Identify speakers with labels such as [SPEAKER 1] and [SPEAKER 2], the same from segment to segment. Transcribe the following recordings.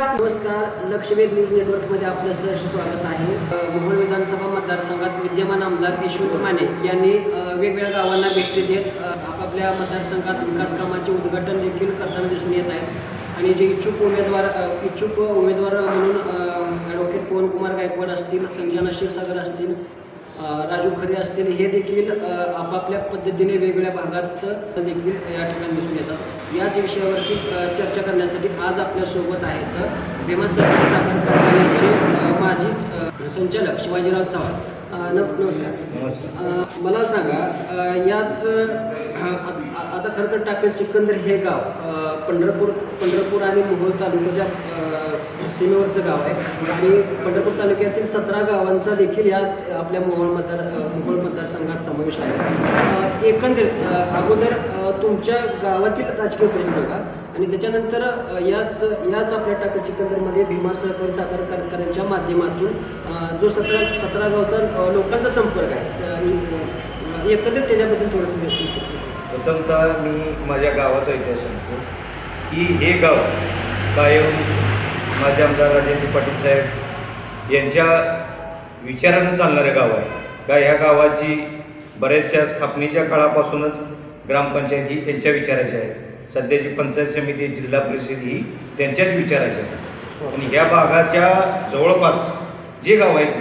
[SPEAKER 1] नमस्कार लक्षवेध न्यूज नेटवर्कमध्ये आपलं सहर्ष स्वागत आहे. अ, विधानसभा मतदारसंघात विद्यमान आमदार यशवंत माने यांनी वेगवेगळ्या गावांना भेटी देत आपापल्या मतदारसंघात विकास कामाचे उद्घाटन देखील करताना दिसून येत आहेत आणि जे इच्छुक उमेदवार इच्छुक उमेदवार म्हणून ॲडव्होकेट पवनकुमार गायकवाड असतील संजना क्षीरसागर असतील राजू खरे असतील हे देखील आपापल्या पद्धतीने वेगवेगळ्या भागात देखील या ठिकाणी दिसून येतात. याच विषयावरती चर्चा करण्यासाठी आज आपल्यासोबत आहेत भीमा सहकारी साखर कारखान्याचे माजी संचालक शिवाजीराव चव्हाण. नमस्कार.
[SPEAKER 2] नमस्कार.
[SPEAKER 1] मला सांगा याच आता खरं तर टाकळी सिकंदर हे गाव पंढरपूर पंढरपूर आणि मोहोळ तालुक्याच्या सीमेवरचं गाव आहे. आणि पंढरपूर तालुक्यातील सतरा गावांचा देखील यात आपल्या मोहोळ मतदार मोहोळ मतदारसंघात समावेश आहे. एकंदरीत अगोदर तुमच्या गावातील राजकीय परिस्थिती सांगा. आणि त्याच्यानंतर याच याच आपल्या टाका चिकंदरमध्ये भीमा सहकारी साखर कारखान्याच्या माध्यमातून जो सतरा सतरा गावचा लोकांचा संपर्क आहे तर, एकंदरीत त्याच्याबद्दल थोडंसं
[SPEAKER 2] प्रथमतः मी माझ्या गावाचा इतिहास सांगतो की हे गाव कायम माझे आमदार राजेंद्र पाटील साहेब यांच्या विचारानं चालणारं गाव आहे. का ह्या गावाची बऱ्याचशा स्थापनेच्या काळापासूनच ग्रामपंचायत ही त्यांच्या विचाराची आहे. सध्याची पंचायत समिती जिल्हा परिषद ही त्यांच्याच विचाराची आहे. आणि ह्या भागाच्या जवळपास जे गाव आहेत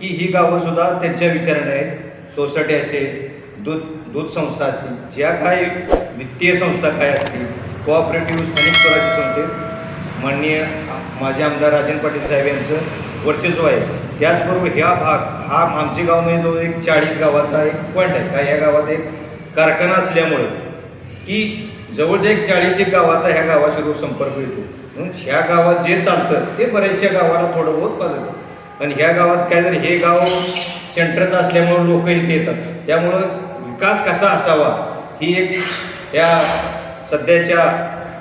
[SPEAKER 2] की ही गावंसुद्धा त्यांच्या विचाराने आहेत. सोसायटी असेल दूध दूध संस्था असेल ज्या काय वित्तीय संस्था काय असतील कोऑपरेटिव्ह स्थानिक स्वराज्य संस्थेत माननीय माझे आमदार राजन पाटील साहेब यांचं वर्चस्व आहे. त्याचबरोबर ह्या भाग हा आमचे गाव म्हणजे जवळ एक चाळीस गावाचा एक पॉईंट आहे. का ह्या गावात एक कारखाना असल्यामुळं की जवळच्या एक चाळीस एक गावाचा ह्या गावाशी रोज संपर्क येतो. म्हणून ह्या गावात जे चालतं ते बऱ्याचशा गावाला थोडं बहुत पाजतं पण ह्या गावात काय तरी हे गाव सेंटरचं असल्यामुळं लोक इथे येतात. त्यामुळं विकास कसा असावा ही एक या सध्याच्या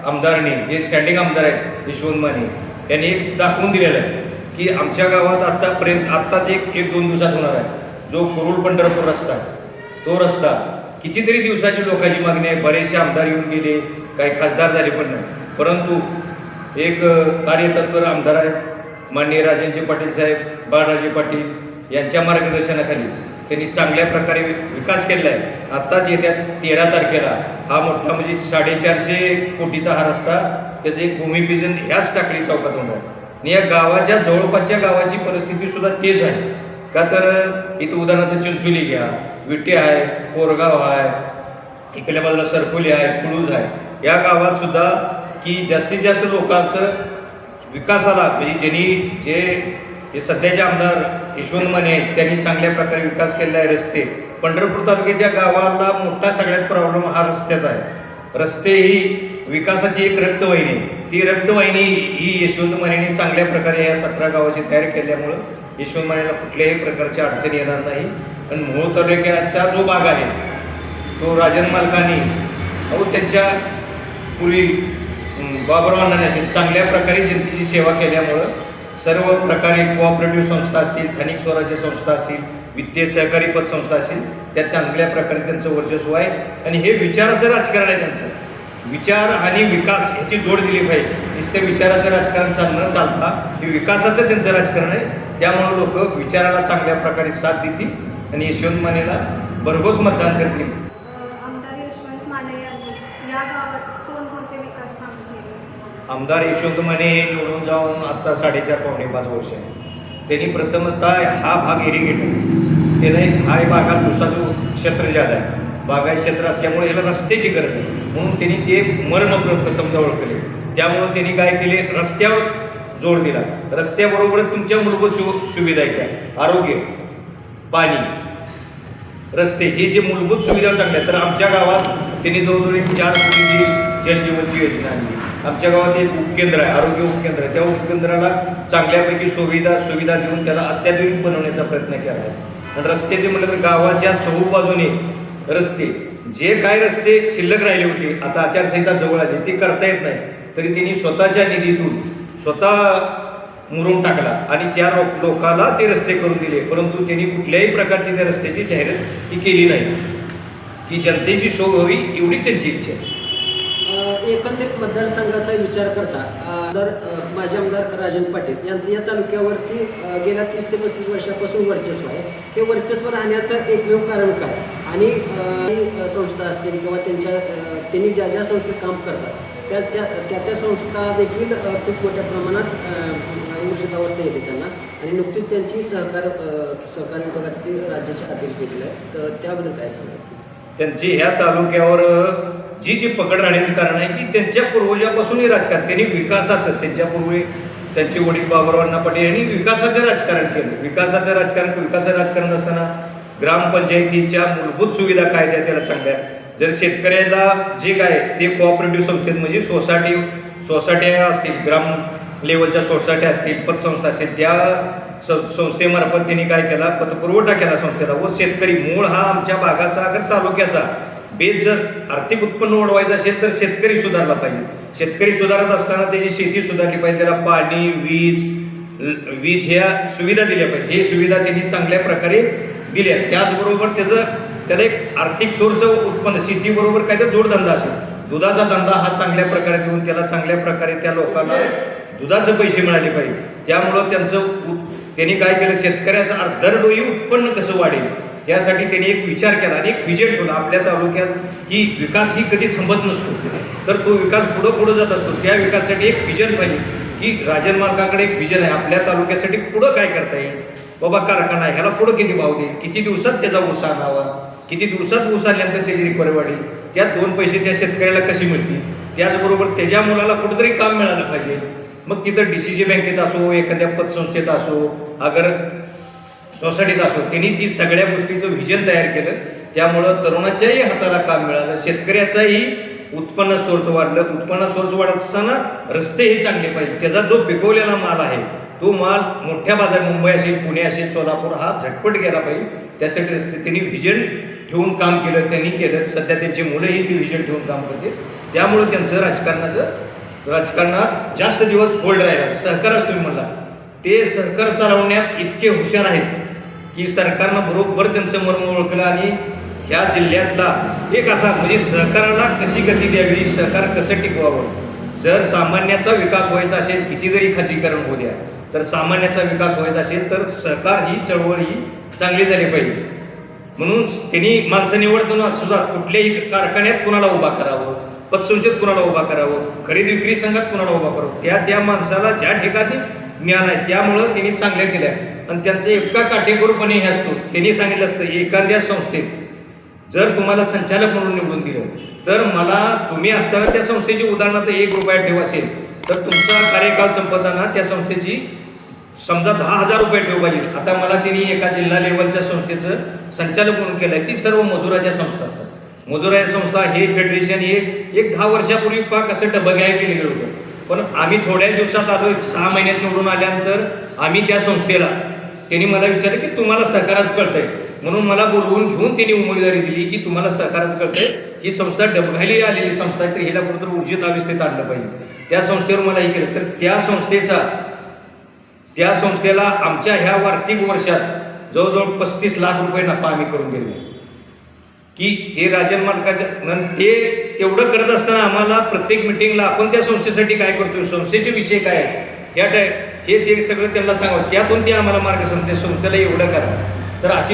[SPEAKER 2] आमदारांनी जे स्टँडिंग आमदार आहेत यशवंत माने यांनी एक दाखवून दिलेलं आहे. की आमच्या गावात आत्तापर्यंत आत्ताच एक एक दोन दिवसात होणार आहे. जो कुरुल पंढरपूर रस्ता आहे तो रस्ता कितीतरी दिवसाची लोकांची मागणी आहे. बरेचसे आमदार येऊन गेले काही खासदार झाले पण नाही. परंतु एक कार्यतत्पर आमदार आहेत. माननीय राजेंद्र पाटील साहेब बाळराजे पाटील यांच्या मार्गदर्शनाखाली त्यांनी चांगल्या प्रकारे विकास केलेला आहे. आत्ताच येत्या तेरा तारखेला हा मोठा म्हणजे साडेचारशे कोटीचा हा रस्ता त्याचं एक भूमिपूजन ह्याच टाकळी चौकात होणार आहे. आणि या गावाच्या जवळपासच्या गावाची परिस्थिती सुद्धा तेच आहे. का तर इथं उदाहरणार्थ चिंचोली घ्या विटे आहे कोरगाव आहे इकडल्या बाजूला सरकोली आहे कुळूज आहे. या गावात सुद्धा की जास्तीत जास्त लोकांचं विकासाला म्हणजे ज्यांनी जे हे सध्याचे आमदार यशवंत माने आहेत त्यांनी चांगल्या प्रकारे विकास केलेला आहे रस्ते. पंढरपूर तालुक्याच्या गावाला मोठा सगळ्यात प्रॉब्लेम हा रस्त्याचा आहे. रस्ते ही विकासाची एक रक्तवाहिनी आहे. ती रक्तवाहिनी ही यशवंत मानेने चांगल्या प्रकारे या सतरा गावाची तयार केल्यामुळं यशवंत मानेला कुठल्याही प्रकारची अडचण येणार नाही. पण मोहोळ तालुक्याचा जो भाग आहे तो राजन मालकानी अहो त्यांच्या पूर्वी अं, बाबरावांना असेल चांगल्या प्रकारे जनतेची सेवा केल्यामुळं सर्व प्रकारे कोऑपरेटिव्ह संस्था असतील स्थानिक स्वराज्य संस्था असतील वित्तीय सहकारी पतसंस्था असतील त्या चांगल्या प्रकारे त्यांचं वर्चस्व आहे. आणि हे विचाराचं राजकारण आहे त्यांचं. विचार आणि विकास याची जोड दिली पाहिजे. नुसतं विचाराचं राजकारण चाल न चालता हे विकासाचं त्यांचं राजकारण आहे. त्यामुळं लोक विचाराला चांगल्या प्रकारे साथ देतील आणि यशवंत मानेला भरघोस मतदान करतील.
[SPEAKER 3] आमदार यशवंत माने यांनी या गावात कोणकोणते विकास कामे केली?
[SPEAKER 2] आमदार यशवंत माने हे निवडून जाऊन आता साडेचार पावणे पाच वर्ष आहे त्यांनी प्रथमतः हा भाग इरिगेट आहे त्याने हा भागात ऊसाचं क्षेत्र ज्यादा आहे. बागायत क्षेत्र असल्यामुळे ह्याला रस्त्याची गरज आहे म्हणून त्यांनी ते मर्म प्रथम जवळ केले. त्यामुळं त्यांनी काय केले? रस्त्यावर जोड दिला. रस्त्याबरोबरच तुमच्या मूलभूत सु सुविधा आहेत आरोग्य पाणी रस्ते हे जे मूलभूत सुविधा चांगल्या आहेत. तर आमच्या गावात त्यांनी जवळजवळ एक चार कोटीची जलजीवनची योजना आणली. आमच्या गावात एक उपकेंद्र आहे आरोग्य उपकेंद्र आहे. त्या उपकेंद्राला चांगल्यापैकी सुविधा सुविधा देऊन त्याला अत्याधुनिक बनवण्याचा प्रयत्न केला आहे. पण रस्त्याचे म्हटलं तर गावाच्या चहूबाजूने रस्ते. जे काय रस्ते शिल्लक राहिले होते आता आचारसंहिता जवळ आली ते करता येत नाही. तरी त्यांनी स्वतःच्या निधीतून स्वतः मुरून टाकला आणि त्या लोक लोकाला ते रस्ते करून दिले. परंतु त्यांनी कुठल्याही प्रकारची त्या रस्त्याची जाहिरात ही केली नाही. की जनतेची सोय व्हावी एवढीच त्यांची इच्छा आहे.
[SPEAKER 1] एकत्रित एकंदरीत मतदारसंघाचा विचार करता अ, तर माजी आमदार राजन पाटील यांचं या तालुक्यावरती गेल्या तीस ते पस्तीस वर्षापासून वर्चस्व आहे. हे वर्चस्व राहण्याचं एकमेव कारण काय? आणि संस्था असतील किंवा त्यांच्या त्यांनी ज्या ज्या संस्थेत काम करतात त्या त्या त्या त्या संस्था देखील खूप मोठ्या प्रमाणात ऊर्जित अवस्था येते त्यांना. आणि नुकतीच त्यांची सहकार सहकार विभागाचे राज्याचे अध्यक्ष देखील आहे तर त्याबद्दल काय सांगायचं
[SPEAKER 2] त्यांची ह्या तालुक्यावर जी जी पकड राहण्याचं कारण आहे की त्यांच्या पूर्वजापासूनही राजकारण त्यांनी विकासाचं त्यांच्यापूर्वी त्यांचे वडील बाबुरावांना पाटील यांनी विकासाचं राजकारण केलं. विकासाचं राजकारण विकासाचं राजकारण असताना ग्रामपंचायतीच्या मूलभूत सुविधा काय त्या त्याला चांगल्या जर शेतकऱ्याला जे काय ते कोऑपरेटिव्ह संस्थेत म्हणजे सोसायटी सोसायट्या असतील ग्राम लेवलच्या सोसायट्या असतील पतसंस्था असतील त्या स- संस्थेमार्फत त्यांनी काय केला पतपुरवठा केला संस्थेला व शेतकरी मूळ हा आमच्या भागाचा अगर तालुक्याचा बेस जर आर्थिक उत्पन्न वाढवायचं असेल तर शेतकरी सुधारला पाहिजे. शेतकरी सुधारत असताना त्याची शेती सुधारली पाहिजे त्याला पाणी वीज वीज ह्या सुविधा दिल्या पाहिजे. हे सुविधा त्यांनी चांगल्या प्रकारे दिल्या. त्याचबरोबर त्याचं त्याला एक आर्थिक सोर्स उत्पन्न शेतीबरोबर काहीतरी जोडधंदा असेल. दुधाचा धंदा हा चांगल्या प्रकारे देऊन त्याला चांगल्या प्रकारे त्या लोकांना दुधाचे पैसे मिळाले पाहिजे. त्यामुळं त्यांचं त्यांनी काय केलं? शेतकऱ्याचं दरडोई उत्पन्न कसं वाढेल? त्यासाठी त्यांनी एक विचार केला आणि एक विजय ठेवला. आपल्या तालुक्यात की विकास ही कधी थांबत नसतो. तर तो विकास पुढं पुढं जात असतो. त्या विकासासाठी एक विजन पाहिजे की राजन मार्गाकडे एक विजन आहे. आपल्या तालुक्यासाठी पुढं काय करता येईल? बाबा कारखाना आहे ह्याला पुढं किती भाव देईल? किती दिवसात त्याचा ऊस आणावा? किती दिवसात ऊस आणल्यानंतर त्याची रिकव्हरी वाढेल? त्यात दोन पैसे त्या शेतकऱ्याला कसे मिळतील? त्याचबरोबर त्याच्या मुलाला कुठंतरी काम मिळालं पाहिजे. मग तिथं डी सी सी बँकेत असो एखाद्या पतसंस्थेत असो अगर सोसायटीत असो त्यांनी ती सगळ्या गोष्टीचं व्हिजन तयार केलं. त्यामुळं तरुणाच्याही हाताला काम मिळालं शेतकऱ्याचाही उत्पन्न स्रोत वाढलं. उत्पन्न स्रोत वाढत असताना रस्तेही चांगले पाहिजे. त्याचा जो पिकवलेला माल आहे तो माल मोठ्या बाजार मुंबई असेल पुणे असेल सोलापूर हा झटपट गेला पाहिजे. त्यासाठी त्यांनी व्हिजन ठेवून काम केलं त्यांनी केलं. सध्या त्यांची मुलंही ती व्हिजन ठेवून काम करते त्यामुळं त्यांचं राजकारणाचं राजकारणात जास्त दिवस होल्ड राहिला. सहकारच तुम्ही म्हणला. ते सरकार चालवण्यात इतके हुशार आहेत की सरकारनं बरोबर त्यांचं मर्म ओळखलं आणि ह्या जिल्ह्यातला एक असा म्हणजे सहकाराला कशी गती द्यावी सहकार कसं टिकवावं? जर सामान्याचा विकास व्हायचा असेल किती जरी खाजगीकरण होऊ द्या. तर सामान्याचा विकास व्हायचा असेल तर सरकार ही चळवळ ही चांगली झाली पाहिजे. म्हणून त्यांनी माणसं निवडताना सुद्धा कुठल्याही कारखान्यात कुणाला उभा करावं पतसंस्थेत कुणाला उभा करावं खरेदी विक्री संघात कुणाला उभा करावं त्या त्या माणसाला ज्या ठिकाणी ज्ञान आहे त्यामुळं त्यांनी चांगल्या केल्या. आणि त्यांचं इतका काटेकोरपणे हे असतो त्यांनी सांगितलं असतं एखाद्या संस्थेत जर तुम्हाला संचालक म्हणून निवडून दिलं तर मला तुम्ही असताना त्या संस्थेची उदाहरणार्थ एक रुपया ठेव असेल तर तुमचा कार्यकाल संपताना त्या संस्थेची समजा दहा हजार रुपये ठेव पाहिजे. आता मला त्यांनी एका जिल्हा लेवलच्या संस्थेचं संचालक म्हणून केलं आहे ती सर्व मजुराच्या संस्था असतात. मजुराच्या संस्था हे फेडरेशन हे एक दहा वर्षापूर्वी पा कसं डबं केलं गेलं होतं. पण आम्ही थोड्या दिवसात आलो एक सहा महिन्यात निवडून आल्यानंतर आम्ही त्या संस्थेला त्यांनी मला विचारलं की तुम्हाला सहकारच कळतंय. म्हणून मला बोलवून घेऊन त्यांनी उमेदवारी दिली की तुम्हाला सहकारच कळतंय. ही संस्था डबघायली आलेली संस्था आहे तर हिला कुठंतरी ऊर्जित अवस्थेत आणलं पाहिजे. त्या संस्थेवर मला हे केलं. तर त्या संस्थेचा त्या संस्थेला आमच्या ह्या आर्थिक वर्षात जवळजवळ पस्तीस लाख रुपये नफा आम्ही करून दिले की ते राजन मालकाच्या ते तेवढं करत असताना आम्हाला प्रत्येक मिटिंगला आपण त्या संस्थेसाठी काय करतो संस्थेचे विषय काय आहेत या टाय हे ते सगळं त्यांना सांगावं. त्यातून ते आम्हाला मार्ग समजते संस्थेला एवढं करा. तर अशी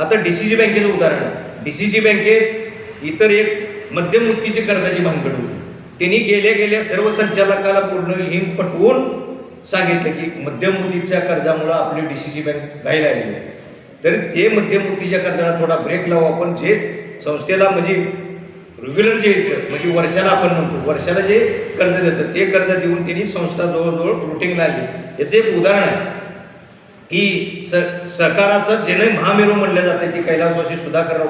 [SPEAKER 2] आता डी सी जी बँकेचं उदाहरण डी सी जी बँकेत इतर एक मध्यममुक्तीची कर्जाची भानगड होती. त्यांनी गेल्या गेल्या सर्व संचालकाला पूर्ण हिम पटवून सांगितलं की मध्यममुक्तीच्या कर्जामुळं आपली डी सी सी बँक घायला आलेली आहे. तर ते मध्यममुक्तीच्या कर्जाला थोडा ब्रेक लावू आपण जे संस्थेला म्हणजे रेग्युलर जे येतं, म्हणजे वर्षाला आपण म्हणतो वर्षाला जे कर्ज देतं ते कर्ज देऊन त्यांनी संस्था जवळजवळ रुटिंगला आली. याचं एक उदाहरण आहे की स सहकाराचं जेणे महामेरू म्हणलं जातं ती कैलासवासी सुधाकरराव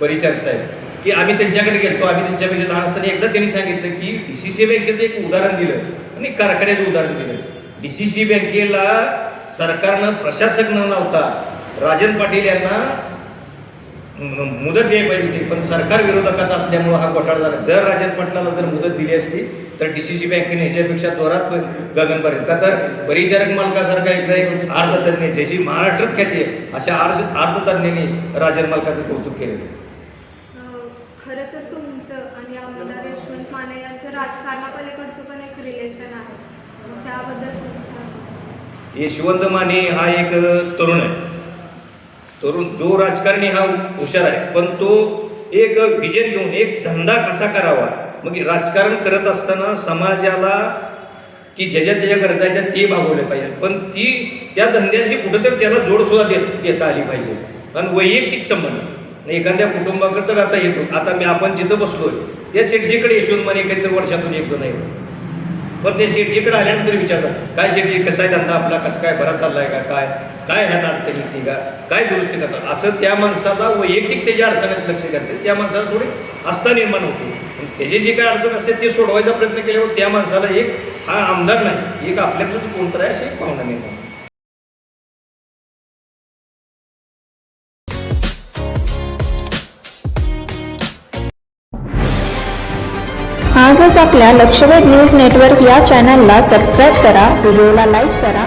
[SPEAKER 2] परिचारक साहेब की आम्ही त्यांच्याकडे गेलो आम्ही त्यांच्याकडे लहान असताना एकदा त्यांनी सांगितलं की डी सी सी बँकेचं एक उदाहरण दिलं आणि कारखान्याचं उदाहरण दिलं. डी सी सी बँकेला सरकारनं प्रशासक न नव्हता. राजन पाटील यांना मुदत द्यायला पाहिजे होती. पण सरकार विरोधकाचा असल्यामुळं हा घोटाळा झाला. जर राजन पाटलाला जर मुदत दिली असती तर डी सी सी बँकेने ह्याच्यापेक्षा जोरात गगनपर्यंत का तर परिचारक मालकासारखा एकदा एक अर्धतज्ञ ज्याची महाराष्ट्रात ख्याती आहे अशा अर्ज अर्धतज्ञांनी राजन मालकाचं कौतुक केलेलं आहे.
[SPEAKER 3] राजकारणापलीकडचं पण एक रिलेशन आहे. त्याबद्दल
[SPEAKER 2] यशवंत माने हा एक तरुण आहे. तरुण जो राजकारणी हा हुशार आहे पण तो एक विजन घेऊन एक धंदा कसा करावा? मग राजकारण करत असताना समाजाला की ज्याच्या त्याच्या गरजा आहेत त्या ते भागवले पाहिजे. पण ती त्या धंद्याची कुठंतरी त्याला जोडसुद्धा देत देता आली पाहिजे. कारण वैयक्तिक संबंध. एखाद्या कुटुंबाकडे तर आता येतो. आता मी आपण जिथं बसलोय त्या शेटजीकडे यशवंत माने काहीतरी वर्षातून एक दोन आहे. पण ते शेटजीकडे आल्यानंतर विचारतात काय शेटजी कसा आहे धंदा आपला? कसं काय? बरा चाललाय का? काय? काय ह्यात अडचण येते का? काय दुरुस्ती करतात? असं त्या माणसाला वैयक्तिक त्याच्या अडचणीत लक्ष करते. त्या माणसाला थोडी आस्था निर्माण होते. पण त्याची जी काय अडचण असते ते सोडवायचा प्रयत्न केल्यावर त्या माणसाला एक हा आमदार नाही एक आपल्याकडंच कोणतरी आहे अशी एक भावना निर्माण होते.
[SPEAKER 4] आजच आपल्या लक्षवेध न्यूज नेटवर्क या चॅनलला सबस्क्राईब करा व्हिडिओला लाईक करा